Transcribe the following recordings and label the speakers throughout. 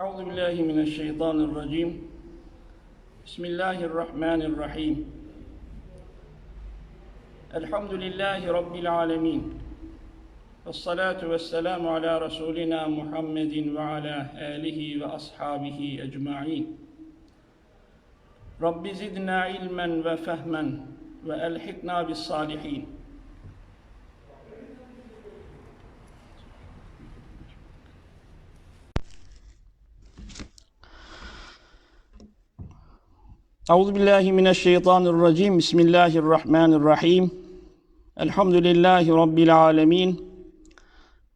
Speaker 1: أعوذ بالله من الشيطان الرجيم بسم الله الرحمن الرحيم الحمد لله رب العالمين والصلاة والسلام على رسولنا محمد وعلى آله وأصحابه أجمعين رب زدنا علما وفهما وألحقنا بالصالحين Euzu billahi mineşşeytanirracim. Bismillahirrahmanirrahim. Elhamdülillahi rabbil alamin.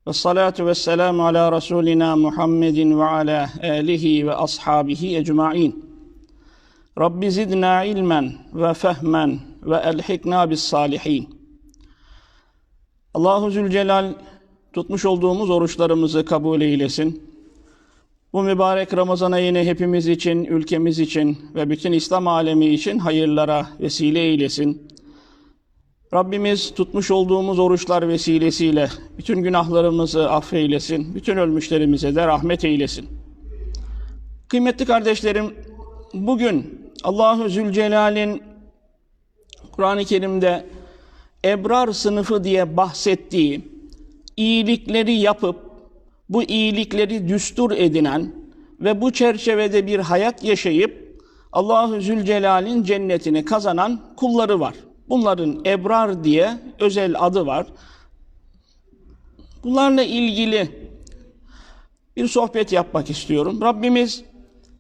Speaker 1: Ve salatu ve selamu ala Resulina Muhammedin ve ala alihi ve ashabihi ecmain. Rabbi zidna ilmen ve fehmen ve elhikna bis salihin. Allahu Zülcelal tutmuş olduğumuz oruçlarımızı kabul eylesin. Bu mübarek Ramazan ayını hepimiz için, ülkemiz için ve bütün İslam alemi için hayırlara vesile eylesin. Rabbimiz tutmuş olduğumuz oruçlar vesilesiyle bütün günahlarımızı affeylesin, bütün ölmüşlerimize de rahmet eylesin. Kıymetli kardeşlerim, bugün Allahu Zülcelal'in Kur'an-ı Kerim'de ebrar sınıfı diye bahsettiği iyilikleri yapıp bu iyilikleri düstur edinen ve bu çerçevede bir hayat yaşayıp Allahu Zülcelal'in cennetini kazanan kulları var. Bunların ebrar diye özel adı var. Bunlarla ilgili bir sohbet yapmak istiyorum. Rabbimiz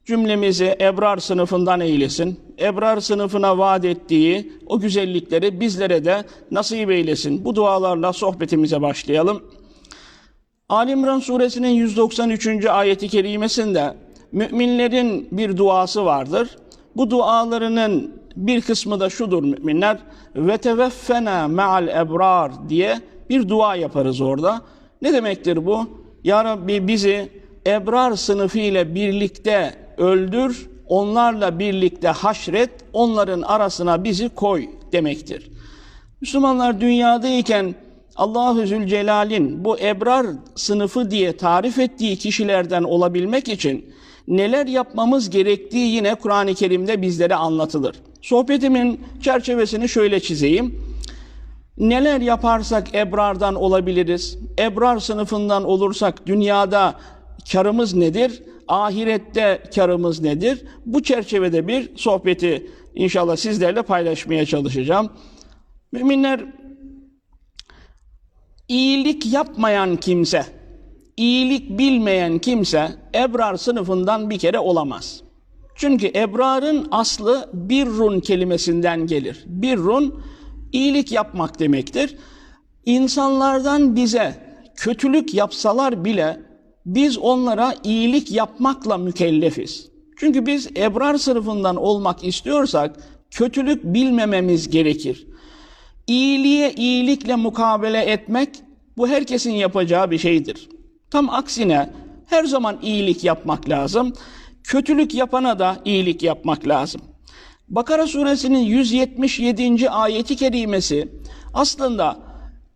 Speaker 1: cümlemizi ebrar sınıfından eylesin. Ebrar sınıfına vaat ettiği o güzellikleri bizlere de nasip eylesin. Bu dualarla sohbetimize başlayalım. Ali İmran suresinin 193. ayeti kerimesinde müminlerin bir duası vardır. Bu dualarının bir kısmı da şudur müminler. Ve teveffena ma'al ebrar diye bir dua yaparız orada. Ne demektir bu? Ya Rabbi bizi ebrar sınıfı ile birlikte öldür, onlarla birlikte haşret, onların arasına bizi koy demektir. Müslümanlar dünyadayken Allahu Zülcelal'in bu ebrar sınıfı diye tarif ettiği kişilerden olabilmek için neler yapmamız gerektiği yine Kur'an-ı Kerim'de bizlere anlatılır. Sohbetimin çerçevesini şöyle çizeyim. Neler yaparsak ebrardan olabiliriz? Ebrar sınıfından olursak dünyada karımız nedir? Ahirette karımız nedir? Bu çerçevede bir sohbeti inşallah sizlerle paylaşmaya çalışacağım. Müminler iyilik yapmayan kimse, iyilik bilmeyen kimse ebrar sınıfından bir kere olamaz. Çünkü ebrarın aslı birrun kelimesinden gelir. Birrun iyilik yapmak demektir. İnsanlardan bize kötülük yapsalar bile biz onlara iyilik yapmakla mükellefiz. Çünkü biz ebrar sınıfından olmak istiyorsak kötülük bilmememiz gerekir. İyiliğe iyilikle mukabele etmek bu herkesin yapacağı bir şeydir. Tam aksine her zaman iyilik yapmak lazım. Kötülük yapana da iyilik yapmak lazım. Bakara suresinin 177. ayeti kerimesi aslında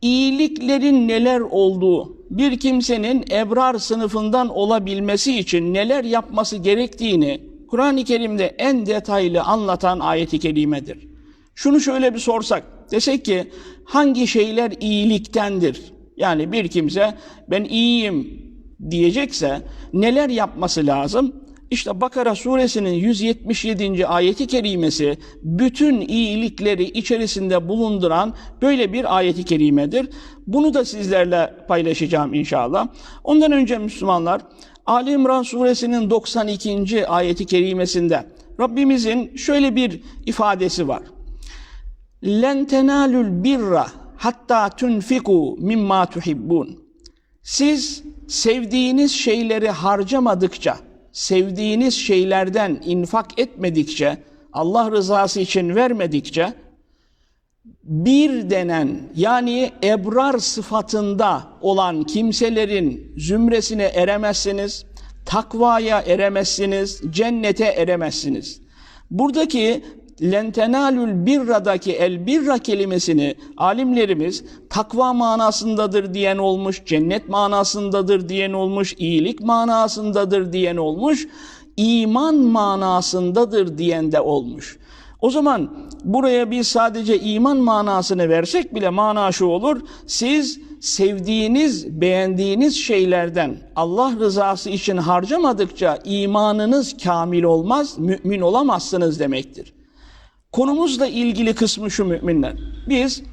Speaker 1: iyiliklerin neler olduğu, bir kimsenin ebrar sınıfından olabilmesi için neler yapması gerektiğini Kur'an-ı Kerim'de en detaylı anlatan ayeti kerimedir. Şunu şöyle bir sorsak, desek ki hangi şeyler iyiliktendir? Yani bir kimse ben iyiyim diyecekse neler yapması lazım? İşte Bakara suresinin 177. ayeti kerimesi bütün iyilikleri içerisinde bulunduran böyle bir ayeti kerimedir. Bunu da sizlerle paylaşacağım inşallah. Ondan önce Müslümanlar Ali İmran suresinin 92. ayeti kerimesinde Rabbimizin şöyle bir ifadesi var. Len tenalul birra hatta tunfiku mimma tuhibbun. Siz sevdiğiniz şeyleri harcamadıkça, sevdiğiniz şeylerden infak etmedikçe, Allah rızası için vermedikçe bir denen yani ebrar sıfatında olan kimselerin zümresine eremezsiniz, takvaya eremezsiniz, cennete eremezsiniz. Buradaki lentenalül birradaki el birra kelimesini alimlerimiz takva manasındadır diyen olmuş, cennet manasındadır diyen olmuş, iyilik manasındadır diyen olmuş, iman manasındadır diyen de olmuş. O zaman buraya biz sadece iman manasını versek bile mana şu olur. Siz sevdiğiniz, beğendiğiniz şeylerden Allah rızası için harcamadıkça imanınız kamil olmaz, mümin olamazsınız demektir. Konumuzla ilgili kısmı şu müminler. Biz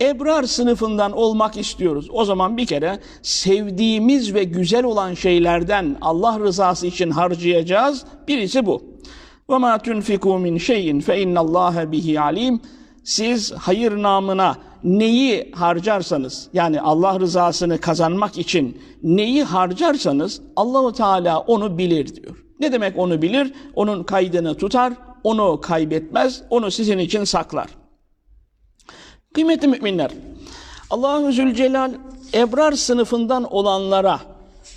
Speaker 1: ebrar sınıfından olmak istiyoruz. O zaman bir kere sevdiğimiz ve güzel olan şeylerden Allah rızası için harcayacağız. Birisi bu. Ma tunfiku min şeyin fe innallaha bihi alim. Siz hayır namına neyi harcarsanız yani Allah rızasını kazanmak için neyi harcarsanız Allahu Teala onu bilir diyor. Ne demek onu bilir? Onun kaydını tutar, onu kaybetmez, onu sizin için saklar. Kıymetli müminler, Allahu Zülcelal ebrar sınıfından olanlara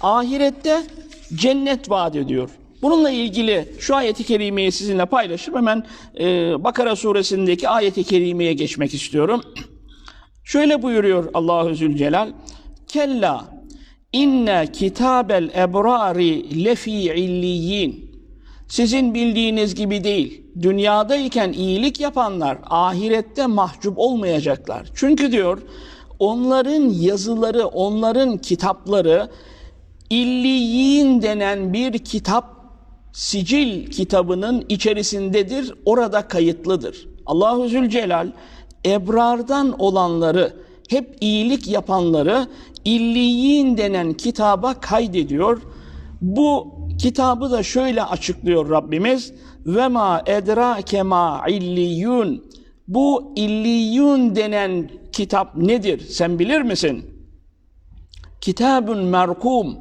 Speaker 1: ahirette cennet vaat ediyor. Bununla ilgili şu ayeti kerimeyi sizinle paylaşıp hemen e, Bakara suresindeki ayeti kerimeye geçmek istiyorum. Şöyle buyuruyor Allahu Zülcelal. Kella inne kitabel ebrari lefi illiyin. Sizin bildiğiniz gibi değil. Dünyadayken iyilik yapanlar ahirette mahcup olmayacaklar. Çünkü diyor onların yazıları, onların kitapları illiyin denen bir kitap sicil kitabının içerisindedir, orada kayıtlıdır. Allahu Zülcelal ebrardan olanları, hep iyilik yapanları illiyin denen kitaba kaydediyor. Bu kitabı da şöyle açıklıyor Rabbimiz. Ve ma edrake ma illiyun. Bu illiyun denen kitap nedir? Sen bilir misin? Kitabun merkum.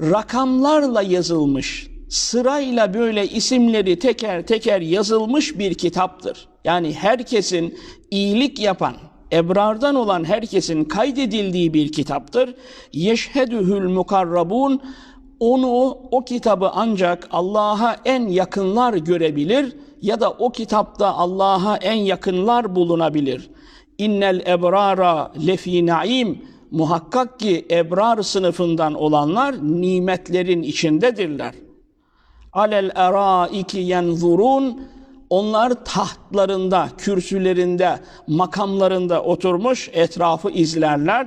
Speaker 1: Rakamlarla yazılmış, sırayla böyle isimleri teker teker yazılmış bir kitaptır. Yani herkesin iyilik yapan, ebrardan olan herkesin kaydedildiği bir kitaptır. Yeşhedühül mukarrabun onu o kitabı ancak Allah'a en yakınlar görebilir ya da o kitapta Allah'a en yakınlar bulunabilir. İnnel ebrara lefi naim muhakkak ki ebrar sınıfından olanlar nimetlerin içindedirler. Alel eraiki yenzurun onlar tahtlarında, kürsülerinde, makamlarında oturmuş etrafı izlerler.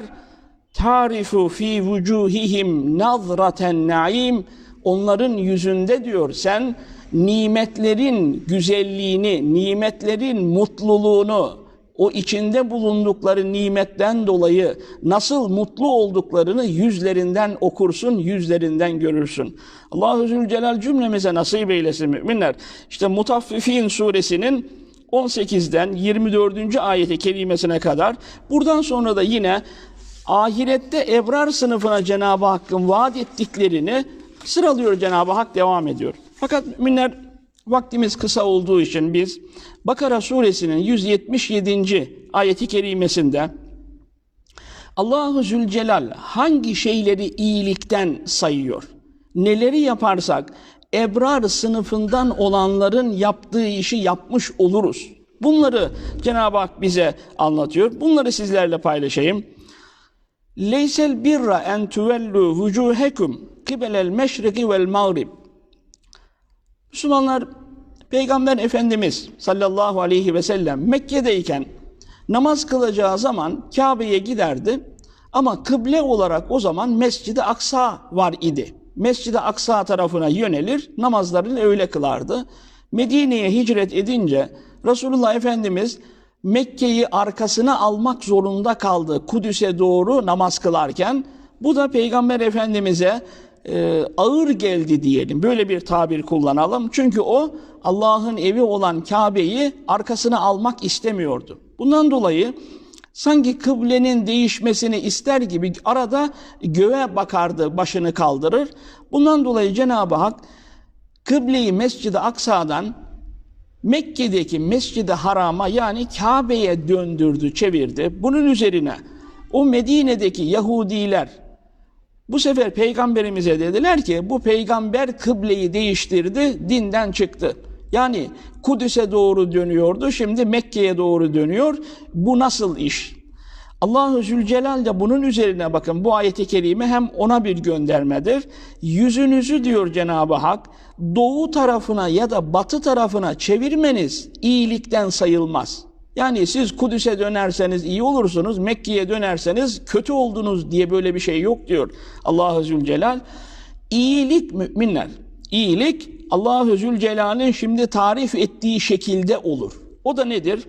Speaker 1: Tarifu fi vucuhihim nazraten naim onların yüzünde diyor sen nimetlerin güzelliğini, nimetlerin mutluluğunu, o içinde bulundukları nimetten dolayı nasıl mutlu olduklarını yüzlerinden okursun, yüzlerinden görürsün. Allahu Zülcelal cümlemize nasip eylesin müminler. İşte Mutaffifin suresinin 18'den 24. ayeti kerimesine kadar buradan sonra da yine ahirette ebrar sınıfına Cenab-ı Hakk'ın vaat ettiklerini sıralıyor Cenab-ı Hak devam ediyor. Fakat müminler vaktimiz kısa olduğu için biz Bakara suresinin 177. ayeti kerimesinde Allahu Zülcelal hangi şeyleri iyilikten sayıyor? Neleri yaparsak ebrar sınıfından olanların yaptığı işi yapmış oluruz. Bunları Cenab-ı Hak bize anlatıyor. Bunları sizlerle paylaşayım. Leysel birra en tuvellu vucuhekum kibelel meşriki vel mağrib. Müslümanlar Peygamber Efendimiz sallallahu aleyhi ve sellem Mekke'deyken namaz kılacağı zaman Kabe'ye giderdi. Ama kıble olarak o zaman Mescid-i Aksa var idi. Mescid-i Aksa tarafına yönelir, namazlarını öyle kılardı. Medine'ye hicret edince Resulullah Efendimiz Mekke'yi arkasına almak zorunda kaldı Kudüs'e doğru namaz kılarken. Bu da Peygamber Efendimiz'e e, ağır geldi diyelim. Böyle bir tabir kullanalım. Çünkü o Allah'ın evi olan Kabe'yi arkasına almak istemiyordu. Bundan dolayı sanki kıblenin değişmesini ister gibi arada göğe bakardı, başını kaldırır. Bundan dolayı Cenab-ı Hak kıbleyi Mescid-i Aksa'dan Mekke'deki Mescid-i Haram'a yani Kabe'ye döndürdü, çevirdi. Bunun üzerine o Medine'deki Yahudiler bu sefer peygamberimize dediler ki bu peygamber kıbleyi değiştirdi, dinden çıktı. Yani Kudüs'e doğru dönüyordu, şimdi Mekke'ye doğru dönüyor. Bu nasıl iş? Allahu Zülcelal de bunun üzerine bakın bu ayeti kerime hem ona bir göndermedir. Yüzünüzü diyor Cenab-ı Hak doğu tarafına ya da batı tarafına çevirmeniz iyilikten sayılmaz. Yani siz Kudüs'e dönerseniz iyi olursunuz, Mekke'ye dönerseniz kötü oldunuz diye böyle bir şey yok diyor Allahu Zülcelal. İyilik müminler, iyilik Allahu Zülcelal'in şimdi tarif ettiği şekilde olur. O da nedir?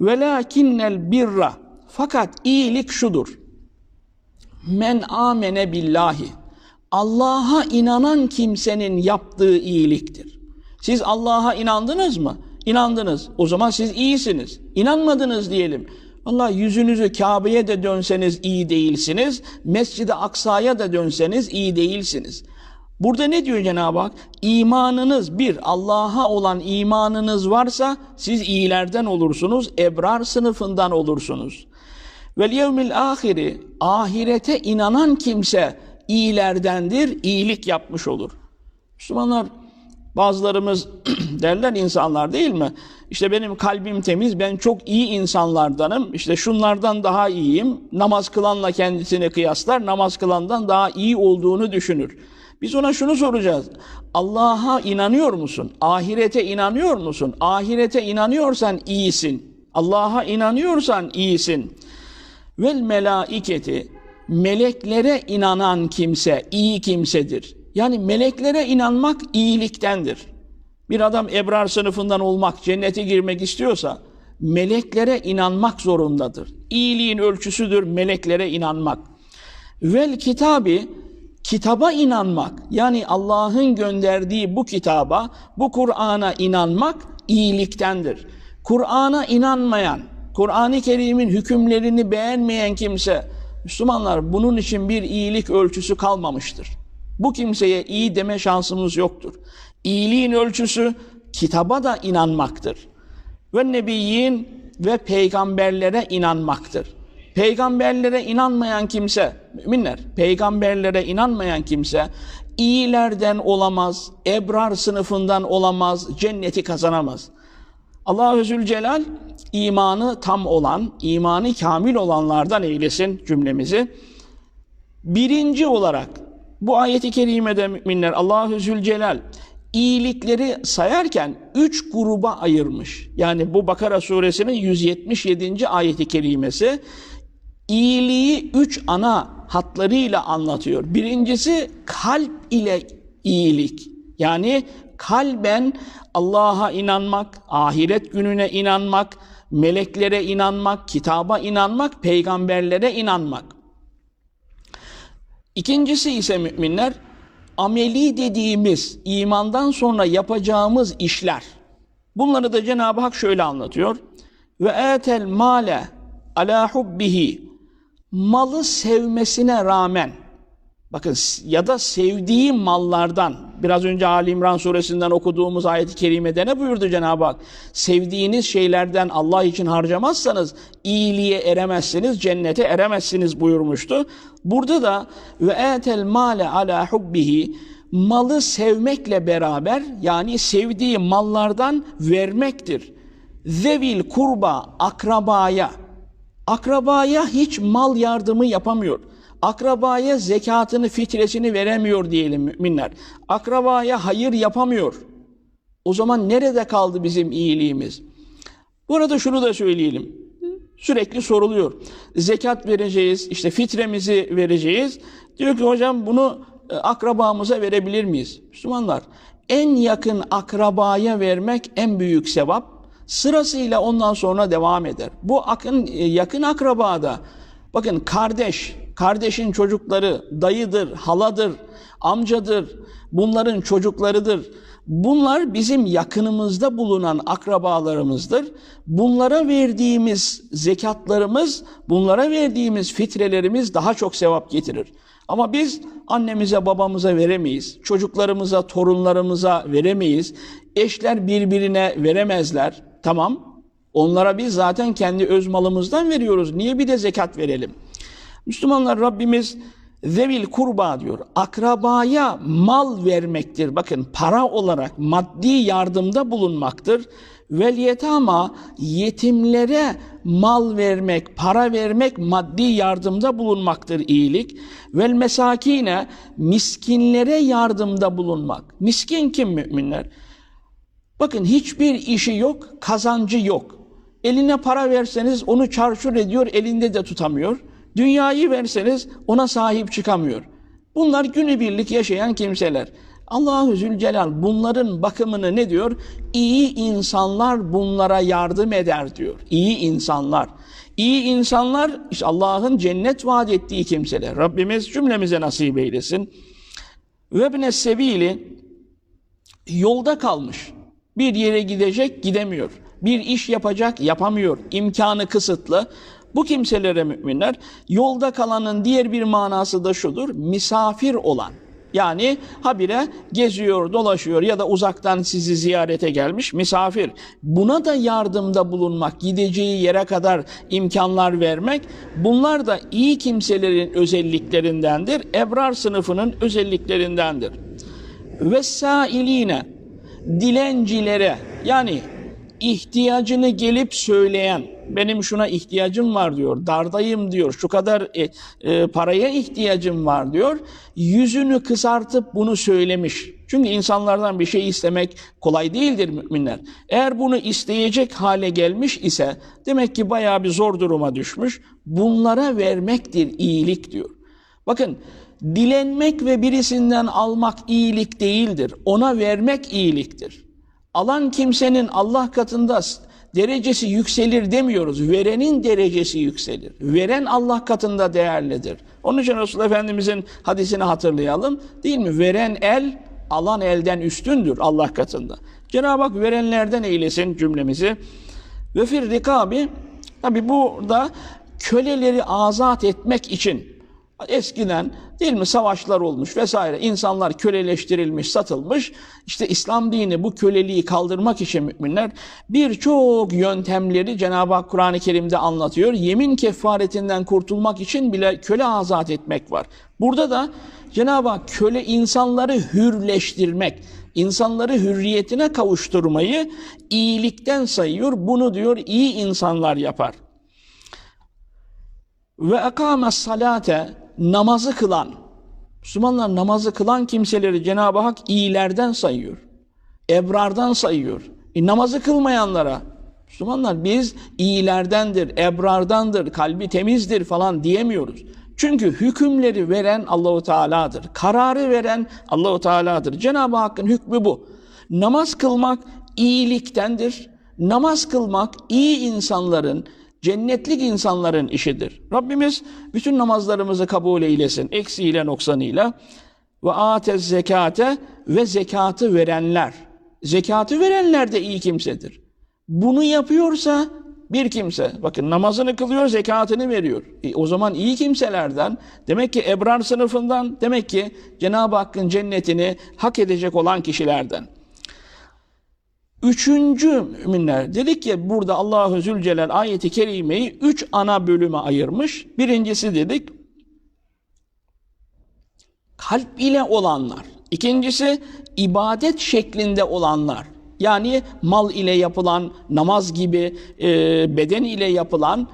Speaker 1: Velakinnel birra fakat iyilik şudur. Men amene billahi. Allah'a inanan kimsenin yaptığı iyiliktir. Siz Allah'a inandınız mı? İnandınız. O zaman siz iyisiniz. İnanmadınız diyelim. Allah yüzünüzü Kabe'ye de dönseniz iyi değilsiniz. Mescid-i Aksa'ya da dönseniz iyi değilsiniz. Burada ne diyor Cenab-ı Hak? İmanınız bir, Allah'a olan imanınız varsa siz iyilerden olursunuz, ebrar sınıfından olursunuz. Vel yevmil ahiri, ahirete inanan kimse iyilerdendir, iyilik yapmış olur. Müslümanlar bazılarımız derler insanlar değil mi? İşte benim kalbim temiz, ben çok iyi insanlardanım, işte şunlardan daha iyiyim. Namaz kılanla kendisini kıyaslar, namaz kılandan daha iyi olduğunu düşünür. Biz ona şunu soracağız. Allah'a inanıyor musun? Ahirete inanıyor musun? Ahirete inanıyorsan iyisin. Allah'a inanıyorsan iyisin. Vel melaiketi meleklere inanan kimse iyi kimsedir. Yani meleklere inanmak iyiliktendir. Bir adam ebrar sınıfından olmak, cennete girmek istiyorsa meleklere inanmak zorundadır. İyiliğin ölçüsüdür meleklere inanmak. Vel kitabi kitaba inanmak yani Allah'ın gönderdiği bu kitaba, bu Kur'an'a inanmak iyiliktendir. Kur'an'a inanmayan, Kur'an-ı Kerim'in hükümlerini beğenmeyen kimse, Müslümanlar bunun için bir iyilik ölçüsü kalmamıştır. Bu kimseye iyi deme şansımız yoktur. İyiliğin ölçüsü kitaba da inanmaktır. Ve nebiyyin ve peygamberlere inanmaktır. Peygamberlere inanmayan kimse, müminler, peygamberlere inanmayan kimse iyilerden olamaz, ebrar sınıfından olamaz, cenneti kazanamaz. Allah-u Zülcelal imanı tam olan, imanı kamil olanlardan eylesin cümlemizi. Birinci olarak bu ayeti kerimede müminler Allahü Zülcelal iyilikleri sayarken üç gruba ayırmış. Yani bu Bakara suresinin 177. ayeti kerimesi iyiliği üç ana hatlarıyla anlatıyor. Birincisi kalp ile iyilik. Yani kalben Allah'a inanmak, ahiret gününe inanmak, meleklere inanmak, kitaba inanmak, peygamberlere inanmak. İkincisi ise müminler ameli dediğimiz imandan sonra yapacağımız işler. Bunları da Cenab-ı Hak şöyle anlatıyor. Ve etel male ala hubbihi malı sevmesine rağmen bakın ya da sevdiği mallardan biraz önce Ali İmran suresinden okuduğumuz ayet-i kerimede ne buyurdu Cenab-ı Hak? Sevdiğiniz şeylerden Allah için harcamazsanız iyiliğe eremezsiniz, cennete eremezsiniz buyurmuştu. Burada da ve etel male ala hubbihi malı sevmekle beraber yani sevdiği mallardan vermektir. Zevil kurba akrabaya Akrabaya hiç mal yardımı yapamıyor. Akrabaya zekatını, fitresini veremiyor diyelim müminler. Akrabaya hayır yapamıyor. O zaman nerede kaldı bizim iyiliğimiz? Bu arada şunu da söyleyelim. Sürekli soruluyor. Zekat vereceğiz, işte fitremizi vereceğiz. Diyor ki hocam bunu e, akrabamıza verebilir miyiz? Müslümanlar en yakın akrabaya vermek en büyük sevap. Sırasıyla ondan sonra devam eder. Bu akın, yakın akrabada bakın kardeş, kardeşin çocukları, dayıdır, haladır, amcadır, bunların çocuklarıdır. Bunlar bizim yakınımızda bulunan akrabalarımızdır. Bunlara verdiğimiz zekatlarımız, bunlara verdiğimiz fitrelerimiz daha çok sevap getirir. Ama biz annemize babamıza veremeyiz, çocuklarımıza, torunlarımıza veremeyiz, eşler birbirine veremezler. Tamam, onlara biz zaten kendi öz malımızdan veriyoruz. Niye bir de zekat verelim? Müslümanlar Rabbimiz Zevil kurba diyor. Akrabaya mal vermektir. Bakın para olarak maddi yardımda bulunmaktır. Vel yetama yetimlere mal vermek, para vermek maddi yardımda bulunmaktır iyilik. Vel mesakine miskinlere yardımda bulunmak. Miskin kim müminler? Bakın hiçbir işi yok, kazancı yok. Eline para verseniz onu çarçur ediyor, elinde de tutamıyor. Dünyayı verseniz ona sahip çıkamıyor. Bunlar günübirlik yaşayan kimseler. Allahu Zülcelal bunların bakımını ne diyor? İyi insanlar bunlara yardım eder diyor. İyi insanlar. İyi insanlar işte Allah'ın cennet vaat ettiği kimseler. Rabbimiz cümlemize nasip eylesin. Ve bine sebili yolda kalmış. Bir yere gidecek gidemiyor. Bir iş yapacak yapamıyor. İmkanı kısıtlı. Bu kimselere müminler yolda kalanın diğer bir manası da şudur. Misafir olan. Yani habire geziyor, dolaşıyor ya da uzaktan sizi ziyarete gelmiş misafir. Buna da yardımda bulunmak, gideceği yere kadar imkanlar vermek bunlar da iyi kimselerin özelliklerindendir. Ebrar sınıfının özelliklerindendir. Ve sailine dilencilere yani ihtiyacını gelip söyleyen benim şuna ihtiyacım var diyor dardayım diyor şu kadar e, e, paraya ihtiyacım var diyor. Yüzünü kızartıp bunu söylemiş. Çünkü insanlardan bir şey istemek kolay değildir müminler. Eğer bunu isteyecek hale gelmiş ise demek ki bayağı bir zor duruma düşmüş. Bunlara vermektir iyilik diyor. Bakın dilenmek ve birisinden almak iyilik değildir. Ona vermek iyiliktir. Alan kimsenin Allah katında derecesi yükselir demiyoruz. Verenin derecesi yükselir. Veren Allah katında değerlidir. Onun için Resulullah Efendimizin hadisini hatırlayalım. Değil mi? Veren el alan elden üstündür Allah katında. Cenab-ı Hak verenlerden eylesin cümlemizi. Ve fir rikabi tabi burada köleleri azat etmek için Eskiden değil mi savaşlar olmuş vesaire insanlar köleleştirilmiş satılmış işte İslam dini bu köleliği kaldırmak için müminler birçok yöntemleri Cenab-ı Hak Kur'an-ı Kerim'de anlatıyor. Yemin kefaretinden kurtulmak için bile köle azat etmek var. Burada da Cenab-ı Hak köle insanları hürleştirmek, insanları hürriyetine kavuşturmayı iyilikten sayıyor. Bunu diyor iyi insanlar yapar. Ve ekame salate namazı kılan, Müslümanlar namazı kılan kimseleri Cenab-ı Hak iyilerden sayıyor. Ebrardan sayıyor. E, namazı kılmayanlara, Müslümanlar biz iyilerdendir, ebrardandır, kalbi temizdir falan diyemiyoruz. Çünkü hükümleri veren Allahu Teala'dır. Kararı veren Allahu Teala'dır. Cenab-ı Hakk'ın hükmü bu. Namaz kılmak iyiliktendir. Namaz kılmak iyi insanların, cennetlik insanların işidir. Rabbimiz bütün namazlarımızı kabul eylesin. Eksiyle noksanıyla. Ve atez zekate ve zekatı verenler. Zekatı verenler de iyi kimsedir. Bunu yapıyorsa bir kimse, bakın namazını kılıyor, zekatını veriyor. E, o zaman iyi kimselerden, demek ki ebrar sınıfından, demek ki Cenab-ı Hakk'ın cennetini hak edecek olan kişilerden. Üçüncü müminler dedik ki burada Allahu Zülcelal ayeti kerimeyi üç ana bölüme ayırmış. Birincisi dedik kalp ile olanlar. İkincisi ibadet şeklinde olanlar. Yani mal ile yapılan, namaz gibi, e, beden ile yapılan,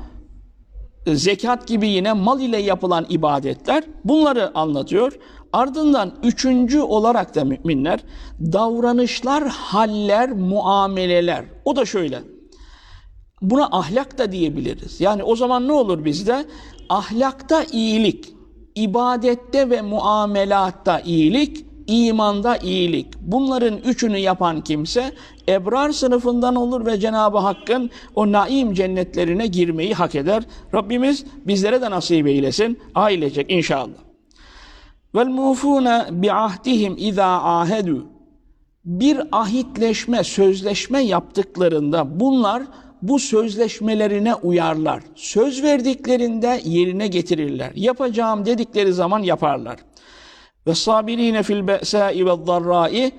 Speaker 1: zekat gibi yine mal ile yapılan ibadetler bunları anlatıyor. Ardından üçüncü olarak da müminler davranışlar, haller, muameleler. O da şöyle. Buna ahlak da diyebiliriz. Yani o zaman ne olur bizde? Ahlakta iyilik, ibadette ve muamelatta iyilik, imanda iyilik. Bunların üçünü yapan kimse ebrar sınıfından olur ve Cenab-ı Hakk'ın o naim cennetlerine girmeyi hak eder. Rabbimiz bizlere de nasip eylesin. Ailecek inşallah. Vel mufune bi ahdihim iza ahedu. Bir ahitleşme, sözleşme yaptıklarında bunlar bu sözleşmelerine uyarlar. Söz verdiklerinde yerine getirirler. Yapacağım dedikleri zaman yaparlar. Ve sabirine fil be'sâi ve darrâi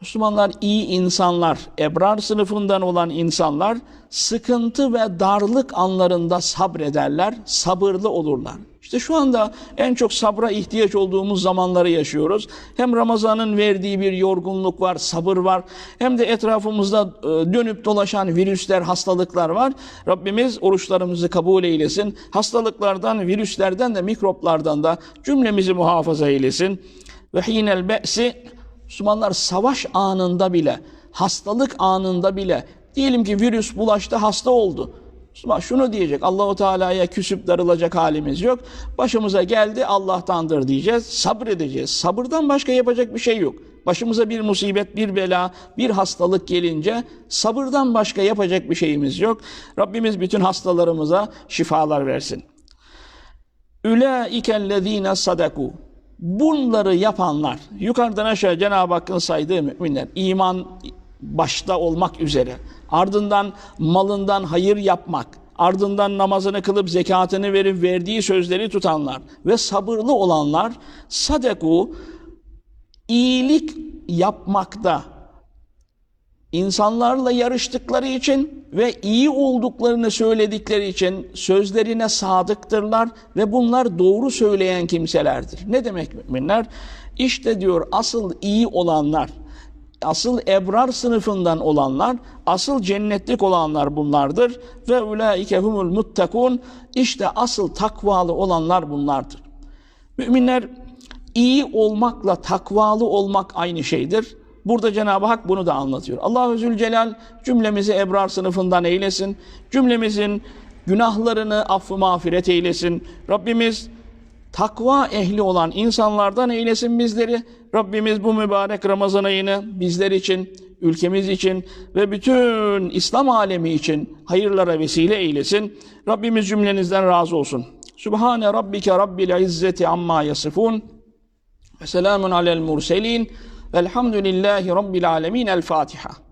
Speaker 1: Müslümanlar iyi insanlar, ebrar sınıfından olan insanlar sıkıntı ve darlık anlarında sabrederler, sabırlı olurlar. İşte şu anda en çok sabra ihtiyaç olduğumuz zamanları yaşıyoruz. Hem Ramazan'ın verdiği bir yorgunluk var, sabır var. Hem de etrafımızda e, dönüp dolaşan virüsler, hastalıklar var. Rabbimiz oruçlarımızı kabul eylesin. Hastalıklardan, virüslerden de mikroplardan da cümlemizi muhafaza eylesin. Ve hinel be'si Müslümanlar savaş anında bile, hastalık anında bile diyelim ki virüs bulaştı, hasta oldu. Şunu diyecek. Allahu Teala'ya küsüp darılacak halimiz yok. Başımıza geldi Allah'tandır diyeceğiz. Sabredeceğiz. Sabırdan başka yapacak bir şey yok. Başımıza bir musibet, bir bela, bir hastalık gelince sabırdan başka yapacak bir şeyimiz yok. Rabbimiz bütün hastalarımıza şifalar versin. Ülaikellezine sadaku. Bunları yapanlar, yukarıdan aşağı Cenab-ı Hakk'ın saydığı müminler, iman başta olmak üzere, ardından malından hayır yapmak, ardından namazını kılıp zekatını verip verdiği sözleri tutanlar ve sabırlı olanlar, sadaku, iyilik yapmakta, insanlarla yarıştıkları için ve iyi olduklarını söyledikleri için sözlerine sadıktırlar ve bunlar doğru söyleyen kimselerdir. Ne demek müminler? İşte diyor asıl iyi olanlar, asıl ebrar sınıfından olanlar, asıl cennetlik olanlar bunlardır. Ve ulaike humul muttakun, işte asıl takvalı olanlar bunlardır. Müminler iyi olmakla takvalı olmak aynı şeydir. Burada Cenab-ı Hak bunu da anlatıyor. Allahu Zülcelal cümlemizi ebrar sınıfından eylesin. Cümlemizin günahlarını affı mağfiret eylesin. Rabbimiz takva ehli olan insanlardan eylesin bizleri. Rabbimiz bu mübarek Ramazan ayını bizler için, ülkemiz için ve bütün İslam alemi için hayırlara vesile eylesin. Rabbimiz cümlenizden razı olsun. Subhane rabbike rabbil izzeti amma yasifun. Ve selamun alel murselin. Velhamdülillahi rabbil alemin. El Fatiha.